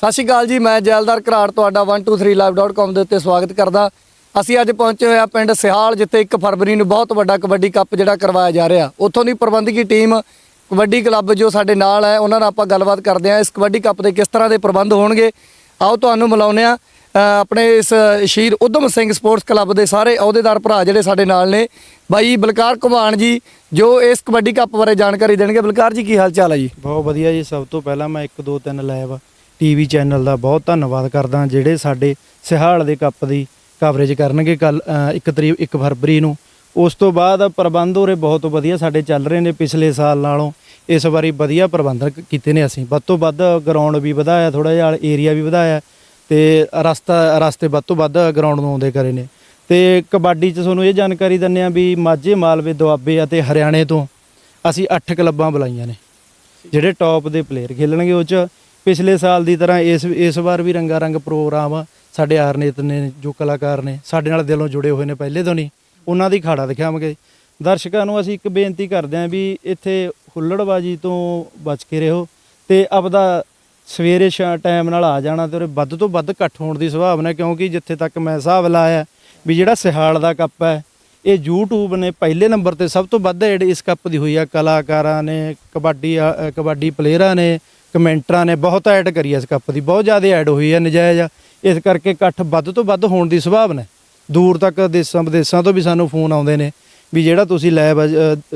ਸਤਿ ਸ਼੍ਰੀ ਅਕਾਲ ਜੀ, ਮੈਂ ਜੈਲਦਾਰ ਘਰਾੜ ਤੁਹਾਡਾ 123live.com ਦੇ ਉੱਤੇ ਸਵਾਗਤ ਕਰਦਾ। ਅਸੀਂ ਅੱਜ ਪਹੁੰਚੇ ਹੋਏ ਆ ਪਿੰਡ ਸਿਹਾਲ ਜਿੱਥੇ 1 ਫਰਵਰੀ ਨੂੰ ਬਹੁਤ ਵੱਡਾ ਕਬੱਡੀ ਕੱਪ ਜਿਹੜਾ ਕਰਵਾਇਆ ਜਾ ਰਿਹਾ। ਉੱਥੋਂ ਦੀ ਪ੍ਰਬੰਧਕੀ ਟੀਮ ਕਬੱਡੀ ਕਲੱਬ ਜੋ ਸਾਡੇ ਨਾਲ ਹੈ, ਉਹਨਾਂ ਨਾਲ ਆਪਾਂ ਗੱਲਬਾਤ ਕਰਦੇ ਹਾਂ। ਇਸ ਕਬੱਡੀ ਕੱਪ ਦੇ ਕਿਸ ਤਰ੍ਹਾਂ ਦੇ ਪ੍ਰਬੰਧ ਹੋਣਗੇ? ਆਓ ਤੁਹਾਨੂੰ ਮਿਲਾਉਂਦੇ ਆ ਆਪਣੇ ਇਸ ਸ਼ਹੀਦ ਉਧਮ ਸਿੰਘ ਸਪੋਰਟਸ ਕਲੱਬ ਦੇ ਸਾਰੇ ਅਹੁਦੇਦਾਰ ਭਰਾ ਜਿਹੜੇ ਸਾਡੇ ਨਾਲ ਨੇ। ਬਾਈ ਬਲਕਾਰ ਕੁਮਾਨ ਜੀ, ਜੋ ਇਸ ਕਬੱਡੀ ਕੱਪ ਬਾਰੇ ਜਾਣਕਾਰੀ ਦੇਣਗੇ। ਬਲਕਾਰ ਜੀ, ਕੀ ਹਾਲ ਚਾਲ ਹੈ ਜੀ? ਬਹੁਤ ਵਧੀਆ ਜੀ। ਸਭ ਤੋਂ ਪਹਿਲਾਂ ਮੈਂ 1 2 3 ਲਾਈਵ ਟੀਵੀ ਚੈਨਲ ਦਾ ਬਹੁਤ ਧੰਨਵਾਦ ਕਰਦਾ ਜਿਹੜੇ ਸਾਡੇ ਸਿਹਾਲ ਦੇ ਕੱਪ ਦੀ ਕਵਰੇਜ ਕਰਨਗੇ ਕੱਲ 1 ਤਰੀਕ 1 ਫਰਵਰੀ ਨੂੰ। ਉਸ ਤੋਂ ਬਾਅਦ ਪ੍ਰਬੰਧ ਉਰੇ ਬਹੁਤ ਵਧੀਆ ਸਾਡੇ ਚੱਲ ਰਹੇ ਨੇ ਪਿਛਲੇ ਸਾਲ ਨਾਲੋਂ। ਇਸ ਵਾਰੀ ਵਧੀਆ ਪ੍ਰਬੰਧ ਕੀਤੇ ਨੇ ਅਸੀਂ। ਵੱਧ ਤੋਂ ਵੱਧ ਗਰਾਊਂਡ ਵੀ ਵਧਾਇਆ ਥੋੜਾ ਜਿਹਾ ਏਰੀਆ ਵੀ ਵਧਾਇਆ ਤੇ ਰਸਤਾ, ਰਸਤੇ ਵੱਧ ਤੋਂ ਵੱਧ ਗਰਾਊਂਡ ਨੂੰ ਆਉਂਦੇ ਕਰੇ ਨੇ। ਤੇ ਕਬੱਡੀ 'ਚ ਤੁਹਾਨੂੰ ਇਹ ਜਾਣਕਾਰੀ ਦਿੰਨੇ ਆ ਵੀ ਮਾਝੇ, ਮਾਲਵੇ, ਦੁਆਬੇ ਅਤੇ ਹਰਿਆਣੇ ਤੋਂ ਅਸੀਂ 8 ਕਲੱਬਾਂ ਬੁਲਾਈਆਂ ਨੇ, ਜਿਹੜੇ ਟੌਪ ਦੇ ਪਲੇਅਰ ਖੇਲਣਗੇ। ਉਹ 'ਚ ਪਿਛਲੇ ਸਾਲ ਦੀ ਤਰ੍ਹਾਂ ਇਸ ਇਸ ਵਾਰ ਵੀ ਰੰਗਾ ਰੰਗ ਪ੍ਰੋਗਰਾਮ ਆ ਸਾਡੇ ਆਰਨੇਤ ਨੇ, ਜੋ ਕਲਾਕਾਰ ਨੇ ਸਾਡੇ ਨਾਲ ਦਿਲੋਂ ਜੁੜੇ ਹੋਏ ਨੇ ਪਹਿਲੇ ਤੋਂ ਨਹੀਂ, ਉਹਨਾਂ ਦੀ ਖਾੜਾ ਦਿਖਾਵਾਂਗੇ। ਦਰਸ਼ਕਾਂ ਨੂੰ ਅਸੀਂ ਇੱਕ ਬੇਨਤੀ ਕਰਦੇ ਹਾਂ ਵੀ ਇੱਥੇ ਹੁੱਲੜਬਾਜੀ ਤੋਂ ਬਚ ਕੇ ਰਹੋ ਤੇ ਆਪਦਾ ਸਵੇਰੇ ਸ਼ਾ, ਟਾਈਮ ਨਾਲ ਆ ਜਾਣਾ ਤੇ ਉਰੇ ਵੱਧ ਤੋਂ ਵੱਧ ਇਕੱਠ ਹੋਣ ਦੀ ਸੰਭਾਵਨਾ, ਕਿਉਂਕਿ ਜਿੱਥੇ ਤੱਕ ਮੈਂ ਹਿਸਾਬ ਲਾਇਆ ਵੀ ਜਿਹੜਾ ਸਿਹਾਲ ਦਾ ਕੱਪ ਹੈ, ਇਹ YouTube ਨੇ ਪਹਿਲੇ ਨੰਬਰ ਤੇ ਸਭ ਤੋਂ ਵੱਧ ਐਡ ਇਸ ਕੱਪ ਦੀ ਹੋਈ ਆ ਕਲਾਕਾਰਾਂ ਨੇ, ਕਬੱਡੀ ਕਬੱਡੀ ਪਲੇਅਰਾਂ ਨੇ ਕਮੈਂਟਰਾਂ ਨੇ ਬਹੁਤ ਐਡ ਕਰੀ ਇਸ ਕੱਪ ਦੀ ਬਹੁਤ ਜ਼ਿਆਦਾ ਐਡ ਹੋਈ ਹੈ ਨਜਾਇਜ਼ ਇਸ ਕਰਕੇ ਇਕੱਠ ਵੱਧ ਤੋਂ ਵੱਧ ਹੋਣ ਦੀ ਸੰਭਾਵਨਾ ਹੈ। ਦੂਰ ਤੱਕ ਦੇਸ਼ਾਂ ਵਿਦੇਸ਼ਾਂ ਤੋਂ ਵੀ ਸਾਨੂੰ ਫੋਨ ਆਉਂਦੇ ਨੇ ਵੀ ਜਿਹੜਾ ਤੁਸੀਂ ਲੈਬ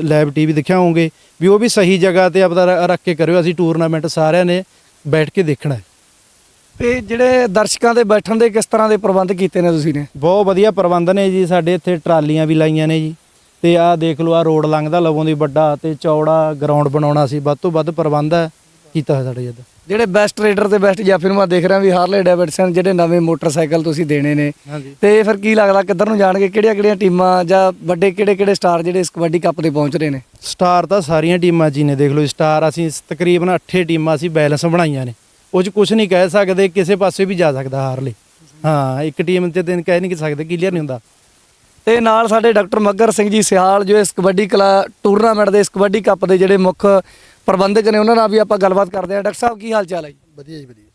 ਲੈਬ ਟੀਵੀ ਦਿਖਾਓਗੇ ਵੀ ਉਹ ਵੀ ਸਹੀ ਜਗ੍ਹਾ ਤੇ ਆਪਦਾ ਰੱਖ ਕੇ ਕਰਿਓ ਅਸੀਂ ਟੂਰਨਾਮੈਂਟ ਸਾਰਿਆਂ ਨੇ ਬੈਠ ਕੇ ਦੇਖਣਾ ਹੈ। ਤੇ ਜਿਹੜੇ ਦਰਸ਼ਕਾਂ ਦੇ ਬੈਠਣ ਦੇ ਕਿਸ ਤਰ੍ਹਾਂ ਦੇ ਪ੍ਰਬੰਧ ਕੀਤੇ ਨੇ ਤੁਸੀਂ ਨੇ? ਬਹੁਤ ਵਧੀਆ ਪ੍ਰਬੰਧ ਨੇ ਜੀ ਸਾਡੇ ਇੱਥੇ ਟਰਾਲੀਆਂ ਵੀ ਲਾਈਆਂ ਨੇ ਜੀ। ਤੇ ਆਹ ਦੇਖ ਲਓ ਆ ਰੋਡ ਲੰਘਦਾ ਲਵੋਂ ਦੀ ਵੱਡਾ ਤੇ ਚੌੜਾ ਗਰਾਊਂਡ ਬਣਾਉਣਾ ਸੀ ਵੱਧ ਤੋਂ ਵੱਧ ਪ੍ਰਬੰਧ ਹੈ। ਕੀਤਾ ਹੋਇਆ ਸਾਡੇ ਜਦ। ਜਿਹੜੇ ਬੈਸਟ ਰੇਡਰ ਤੇ ਬੈਸਟ ਜਾਫੀ ਨੂੰ ਮੈਂ ਦੇਖ ਰਿਹਾ ਵੀ ਹਾਰਲੇ ਡੇਵਿਡਸਨ ਜਿਹੜੇ ਨਵੇਂ ਮੋਟਰਸਾਈਕਲ ਤੁਸੀਂ ਦੇਣੇ ਨੇ। ਤੇ ਫਿਰ ਕੀ ਲੱਗਦਾ ਕਿੱਧਰ ਨੂੰ ਜਾਣਗੇ? ਕਿਹੜੀਆਂ ਕਿਹੜੀਆਂ ਟੀਮਾਂ ਜਾਂ ਵੱਡੇ ਕਿਹੜੇ ਕਿਹੜੇ ਸਟਾਰ ਜਿਹੜੇ ਇਸ ਕਬੱਡੀ ਕੱਪ ਤੇ ਪਹੁੰਚ ਰਹੇ ਨੇ? ਸਟਾਰ ਤਾਂ ਸਾਰੀਆਂ ਟੀਮਾਂ ਜੀ ਨੇ ਦੇਖ ਲਓ ਸਟਾਰ ਅਸੀਂ ਤਕਰੀਬਨ 8 ਟੀਮਾਂ ਅਸੀਂ ਬੈਲੈਂਸ ਬਣਾਈਆਂ ਨੇ। ਉਹ ਚ ਕੁਝ ਨਹੀਂ ਕਹਿ ਸਕਦੇ ਕਿਸੇ ਪਾਸੇ ਵੀ ਜਾ ਸਕਦਾ ਹਾਰਲੇ ਹਾਂ ਇੱਕ ਟੀਮ ਤੇ ਦਿਨ ਕਹਿ ਨਹੀਂ ਸਕਦੇ ਕਲੀਅਰ ਨਹੀਂ ਹੁੰਦਾ। ਤੇ ਨਾਲ ਸਾਡੇ ਡਾਕਟਰ ਮੱਗਰ ਸਿੰਘ ਜੀ ਸਿਹਾਲ ਜੋ ਇਸ ਕਬੱਡੀ ਕਲਾ ਟੂਰਨਾਮੈਂਟ ਦੇ ਇਸ ਕਬੱਡੀ ਕੱਪ ਦੇ ਜਿਹੜੇ ਮੁੱਖ ਪ੍ਰਬੰਧਕ ਨੇ ਉਹਨਾਂ ਨਾਲ ਵੀ ਆਪਾਂ ਗੱਲਬਾਤ ਕਰਦੇ ਹਾਂ। ਡਾਕਟਰ ਸਾਹਿਬ ਕੀ ਹਾਲ ਚਾਲ ਹੈ ਜੀ? ਵਧੀਆ ਜੀ ਵਧੀਆ।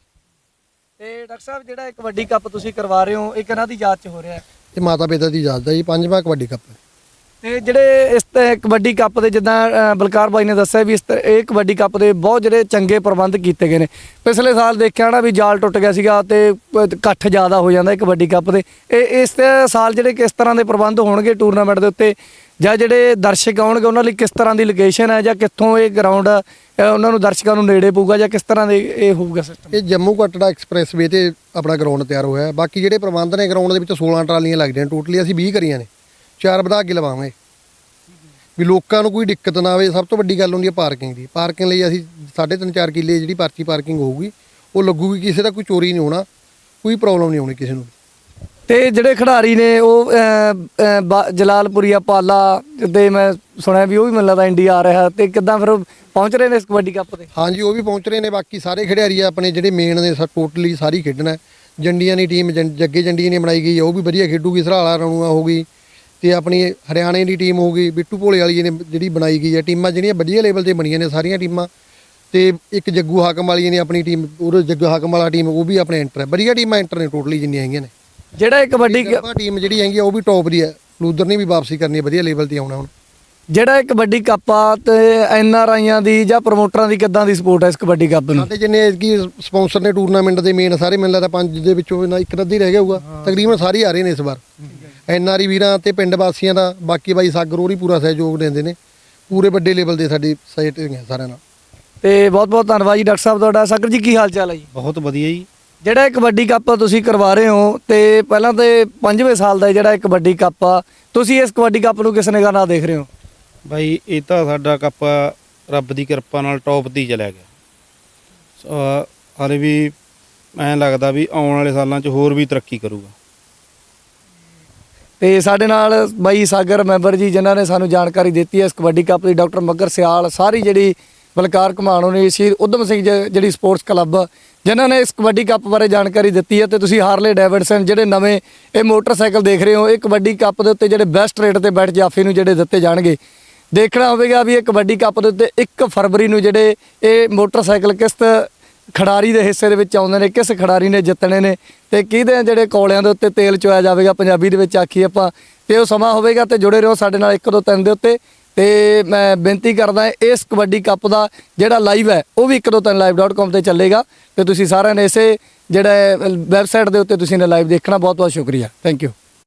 ਤੇ ਡਾਕਟਰ ਸਾਹਿਬ ਜਿਹੜਾ ਇਹ ਕਬੱਡੀ ਕੱਪ ਤੁਸੀਂ ਕਰਵਾ ਰਹੇ ਹੋ ਇਹ ਕਿਹਨਾਂ ਦੀ ਯਾਦ ਚ ਹੋ ਰਿਹਾ ਹੈ। ਇਹ ਮਾਤਾ ਪਿਤਾ ਦੀ ਯਾਦ ਦਾ ਜੀ ਪੰਜਵਾਂ ਕਬੱਡੀ ਕੱਪ ਹੈ। ਤੇ ਜਿਹੜੇ ਇਸ ਤੇ ਕਬੱਡੀ ਕੱਪ ਦੇ ਜਿੱਦਾਂ ਬਲਕਾਰ ਬਾਈ ਨੇ ਦੱਸਿਆ ਵੀ ਇਸ ਤੇ ਇਹ ਕਬੱਡੀ ਕੱਪ ਦੇ ਬਹੁਤ ਜਿਹੜੇ ਚੰਗੇ ਪ੍ਰਬੰਧ ਕੀਤੇ ਗਏ ਨੇ। ਪਿਛਲੇ ਸਾਲ ਦੇਖਿਆ ਨਾ ਵੀ ਜਾਲ ਟੁੱਟ ਗਿਆ ਸੀਗਾ ਤੇ ਇਕੱਠ ਜ਼ਿਆਦਾ ਹੋ ਜਾਂਦਾ ਕਬੱਡੀ ਕੱਪ ਦੇ। ਇਹ ਇਸ ਸਾਲ ਜਿਹੜੇ ਕਿਸ ਤਰ੍ਹਾਂ ਦੇ ਪ੍ਰਬੰਧ ਹੋਣਗੇ ਟੂਰਨਾਮੈਂਟ ਦੇ ਉੱਤੇ? ਜਾਂ ਜਿਹੜੇ ਦਰਸ਼ਕ ਆਉਣਗੇ, ਉਹਨਾਂ ਲਈ ਕਿਸ ਤਰ੍ਹਾਂ ਦੀ ਲੋਕੇਸ਼ਨ ਹੈ ਜਾਂ ਕਿੱਥੋਂ ਇਹ ਗਰਾਊਂਡ ਉਹਨਾਂ ਨੂੰ ਦਰਸ਼ਕਾਂ ਨੂੰ ਨੇੜੇ ਪਊਗਾ ਜਾਂ ਕਿਸ ਤਰ੍ਹਾਂ ਦੇ ਇਹ ਹੋਊਗਾ ਸਿਸਟਮ ਇਹ ਜੰਮੂ ਕਟੜਾ ਐਕਸਪ੍ਰੈਸਵੇ ਤੇ ਆਪਣਾ ਗਰਾਊਂਡ ਤਿਆਰ ਹੋਇਆ ਹੈ। ਬਾਕੀ ਜਿਹੜੇ ਪ੍ਰਬੰਧ ਨੇ ਗਰਾਊਂਡ ਦੇ ਵਿੱਚ 16 ਟਰਾਲੀਆਂ ਲੱਗਦੀਆਂ ਟੋਟਲੀ, ਅਸੀਂ 20 ਕਰੀਆਂ ਨੇ। ਚਾਰ ਵਧਾ ਕੇ ਲਵਾਵਾਂਗੇ ਵੀ ਲੋਕਾਂ ਨੂੰ ਕੋਈ ਦਿੱਕਤ ਨਾ ਆਵੇ, ਸਭ ਤੋਂ ਵੱਡੀ ਗੱਲ ਹੁੰਦੀ ਹੈ ਪਾਰਕਿੰਗ ਦੀ। ਪਾਰਕਿੰਗ ਲਈ ਅਸੀਂ 3.5 4 ਕਿੱਲੇ ਜਿਹੜੀ ਪਰਚੀ ਪਾਰਕਿੰਗ ਹੋਊਗੀ, ਉਹ ਲੱਗੂਗੀ, ਕਿਸੇ ਦਾ ਕੋਈ ਚੋਰੀ ਨਹੀਂ ਹੋਣਾ, ਕੋਈ ਪ੍ਰੋਬਲਮ ਨਹੀਂ ਆਉਣੀ ਕਿਸੇ ਨੂੰ ਤੇ ਜਿਹੜੇ ਖਿਡਾਰੀ ਨੇ ਉਹ ਅਹ, ਅਹ, ਬਾ- ਜਲਾਲਪੁਰੀਆ ਪਾਲਾ ਤੇ ਮੈਂ ਸੁਣਿਆ ਵੀ ਉਹ ਵੀ ਮੈਨੂੰ ਲੱਗਦਾ ਇੰਡੀਆ ਆ ਰਿਹਾ ਤੇ ਕਿੱਦਾਂ ਫਿਰ ਉਹ ਪਹੁੰਚ ਰਹੇ ਨੇ ਇਸ ਕਬੱਡੀ ਕੱਪ ਤੇ? ਹਾਂਜੀ ਉਹ ਵੀ ਪਹੁੰਚ ਰਹੇ ਨੇ ਬਾਕੀ ਸਾਰੇ ਖਿਡਾਰੀ ਆ ਆਪਣੇ ਜਿਹੜੇ ਮੇਨ ਨੇ ਟੋਟਲੀ ਸਾਰੀ ਖੇਡਣਾ। ਜੰਡੀਆਂ ਦੀ ਟੀਮ ਜੰ- ਜੱਗੇ ਜੰਡੀਆਂ ਨੇ ਬਣਾਈ ਗਈ ਹੈ ਉਹ ਵੀ ਵਧੀਆ ਖੇਡੂਗੀ ਸਰਾਲਾ ਰਣੂਆ ਹੋ ਗਈ ਤੇ ਆਪਣੀ ਹਰਿਆਣੇ ਦੀ ਟੀਮ ਹੋ ਗਈ ਬਿੱਟੂ ਭੋਲੇ ਵਾਲੀ ਨੇ ਜਿਹੜੀ ਬਣਾਈ ਗਈ ਹੈ ਟੀਮਾਂ ਜਿਹੜੀਆਂ ਵਧੀਆ ਲੈਵਲ ਤੇ ਬਣੀਆਂ ਨੇ ਸਾਰੀਆਂ ਟੀਮਾਂ ਤੇ ਇੱਕ ਜੱਗੂ ਹਾਕਮ ਵਾਲੀ ਨੇ ਆਪਣੀ ਟੀਮ ਉਹ ਜੱਗੂ ਹਾਕਮ ਵਾਲਾ ਟੀਮ ਉਹ ਵੀ ਆਪਣੇ ਐਂਟਰ ਹੈ ਵਧੀਆ ਟੀਮਾਂ ਐਂਟਰ ਨੇ ਟੋਟਲੀ ਜਿੰਨੀਆਂ ਹੈਗੀਆਂ ਨੇ। ਜਿਹੜਾ ਇਹ ਕਬੱਡੀ ਆਪਾਂ ਟੀਮ ਜਿਹੜੀ ਹੈਗੀ ਆ ਉਹ ਵੀ ਟੌਪ ਦੀ ਹੈ ਲੂਦਰ ਨੇ ਵੀ ਵਾਪਸੀ ਕਰਨੀ ਹੈ ਵਧੀਆ ਲੈਵਲ ਤੇ ਆਉਣਾ ਹੁਣ। ਜਿਹੜਾ ਇਹ ਕਬੱਡੀ ਕੱਪ ਆ ਤੇ ਐਨ ਆਰ ਆਈਆਂ ਦੀ ਜਾਂ ਪ੍ਰਮੋਟਰਾਂ ਦੀ ਕਿੱਦਾਂ ਦੀ ਸਪੋਰਟ ਹੈ ਇਸ ਕਬੱਡੀ ਕੱਪ ਨੂੰ? ਸਾਡੇ ਜਿੰਨੇ ਕੀ ਸਪਾਂਸਰ ਨੇ ਟੂਰਨਾਮੈਂਟ ਦੇ ਮੇਨ ਸਾਰੇ ਮੈਨੂੰ ਲੱਗਦਾ ਪੰਜ ਦੇ ਵਿੱਚੋਂ ਨਾ ਇੱਕ ਅੱਧੀ ਰਹਿ ਗਿਆ ਹੋਊਗਾ। ਤਕਰੀਬਨ ਸਾਰੇ ਆ ਰਹੇ ਨੇ ਇਸ ਵਾਰ। ਐਨਆਰਈ ਵੀਰਾਂ ਤੇ ਪਿੰਡ ਵਾਸੀਆਂ ਦਾ ਬਾਕੀ ਬਾਈ ਸਾਗਰ ਹੋਰ ਹੀ ਪੂਰਾ ਸਹਿਯੋਗ ਦਿੰਦੇ ਨੇ। ਪੂਰੇ ਵੱਡੇ ਲੈਵਲ ਦੇ ਸਾਡੀ ਸਾਈਟ ਹੈਗੀਆਂ ਸਾਰਿਆਂ ਨਾਲ। ਤੇ ਬਹੁਤ ਬਹੁਤ ਧੰਨਵਾਦ ਜੀ ਡਾਕਟਰ ਸਾਹਿਬ ਤੁਹਾਡਾ। ਸਾਗਰ ਜੀ ਕੀ ਹਾਲ ਚਾਲ ਹੈ ਜੀ? ਬਹੁਤ ਵਧੀਆ ਜੀ। ਜਿਹੜਾ ਇਹ ਕਬੱਡੀ ਕੱਪ ਤੁਸੀਂ ਕਰਵਾ ਰਹੇ ਹੋ ਤੇ ਪਹਿਲਾਂ ਤੇ ਪੰਜਵੇਂ ਸਾਲ ਦਾ ਇਹ ਜਿਹੜਾ ਇਹ ਕਬੱਡੀ ਕੱਪ ਆ ਤੁਸੀਂ ਇਸ ਕਬੱਡੀ ਕੱਪ ਨੂੰ ਕਿਸ ਨਿਗਾਹ ਨਾਲ ਦੇਖ ਰਹੇ ਹੋ? ਬਾਈ ਇਹ ਤਾਂ ਸਾਡਾ ਕੱਪ ਰੱਬ ਦੀ ਕਿਰਪਾ ਨਾਲ ਟੌਪ ਹੀ ਚਲਿਆ ਗਿਆ। ਹਾਲੇ ਵੀ ਐਂ ਲੱਗਦਾ ਵੀ ਆਉਣ ਵਾਲੇ ਸਾਲਾਂ 'ਚ ਹੋਰ ਵੀ ਤਰੱਕੀ ਕਰੂਗਾ। ਤੇ ਸਾਡੇ ਨਾਲ ਬਾਈ ਸਾਗਰ ਮੈਂਬਰ ਜੀ ਜਿਨ੍ਹਾਂ ਨੇ ਸਾਨੂੰ ਜਾਣਕਾਰੀ ਦਿੱਤੀ ਹੈ ਇਸ ਕਬੱਡੀ ਕੱਪ ਦੀ ਡਾਕਟਰ ਮੱਗਰ ਸਿਆਲ ਸਾਰੀ ਜਿਹੜੀ ਬਲਕਾਰ ਘਮਾਣੋ ਨੇ ਸ਼ਹੀਦ ਉਧਮ ਸਿੰਘ ਜਿਹੜੀ ਸਪੋਰਟਸ ਕਲੱਬ ਜਿਨ੍ਹਾਂ ਨੇ ਇਸ ਕਬੱਡੀ ਕੱਪ ਬਾਰੇ ਜਾਣਕਾਰੀ ਦਿੱਤੀ ਹੈ ਤੇ ਤੁਸੀਂ ਹਾਰਲੇ ਡੈਵਿਡਸਨ ਜਿਹੜੇ ਨਵੇਂ ਇਹ ਮੋਟਰਸਾਈਕਲ ਦੇਖ ਰਹੇ ਹੋ, ਇਹ ਕਬੱਡੀ ਕੱਪ ਦੇ ਉੱਤੇ ਜਿਹੜੇ ਬੈਸਟ ਰੇਟ ਤੇ ਬੈਠ ਜਾਫੀ ਨੂੰ ਜਿਹੜੇ ਦਿੱਤੇ ਜਾਣਗੇ। ਦੇਖਣਾ ਹੋਵੇਗਾ ਵੀ ਇਹ ਕਬੱਡੀ ਕੱਪ ਦੇ ਉੱਤੇ 1 ਫਰਵਰੀ ਨੂੰ ਜਿਹੜੇ ਇਹ ਮੋਟਰਸਾਈਕਲ ਕਿਸ ਖਿਡਾਰੀ ਦੇ ਹਿੱਸੇ ਦੇ ਵਿੱਚ ਆਉਂਦੇ ਨੇ, ਕਿਸ ਖਿਡਾਰੀ ਨੇ ਜਿੱਤਣੇ ਨੇ ਤੇ ਕਿਹਦੇ ਜਿਹੜੇ ਕੋਲਿਆਂ ਦੇ ਉੱਤੇ ਤੇਲ ਚੋਇਆ ਜਾਵੇਗਾ, ਪੰਜਾਬੀ ਦੇ ਵਿੱਚ ਆਖੀ ਆਪਾਂ, ਤੇ ਉਹ ਸਮਾਂ ਹੋਵੇਗਾ ਤੇ ਜੁੜੇ ਰਹੋ ਸਾਡੇ ਨਾਲ 1 2 3 ਦੇ ਉੱਤੇ। ਤੇ ਮੈਂ ਬੇਨਤੀ ਕਰਦਾ ਇਸ ਕਬੱਡੀ ਕੱਪ ਦਾ ਜਿਹੜਾ ਲਾਈਵ ਹੈ, ਉਹ ਵੀ 1 2 3 live.com ਤੇ ਚੱਲੇਗਾ ਤੇ ਤੁਸੀਂ ਸਾਰਿਆਂ ਨੇ ਇਸੇ ਜਿਹੜਾ ਵੈਬਸਾਈਟ ਦੇ ਉੱਤੇ ਤੁਸੀਂ ਨੇ ਲਾਈਵ ਦੇਖਣਾ। ਬਹੁਤ ਬਹੁਤ ਸ਼ੁਕਰੀਆ। Thank you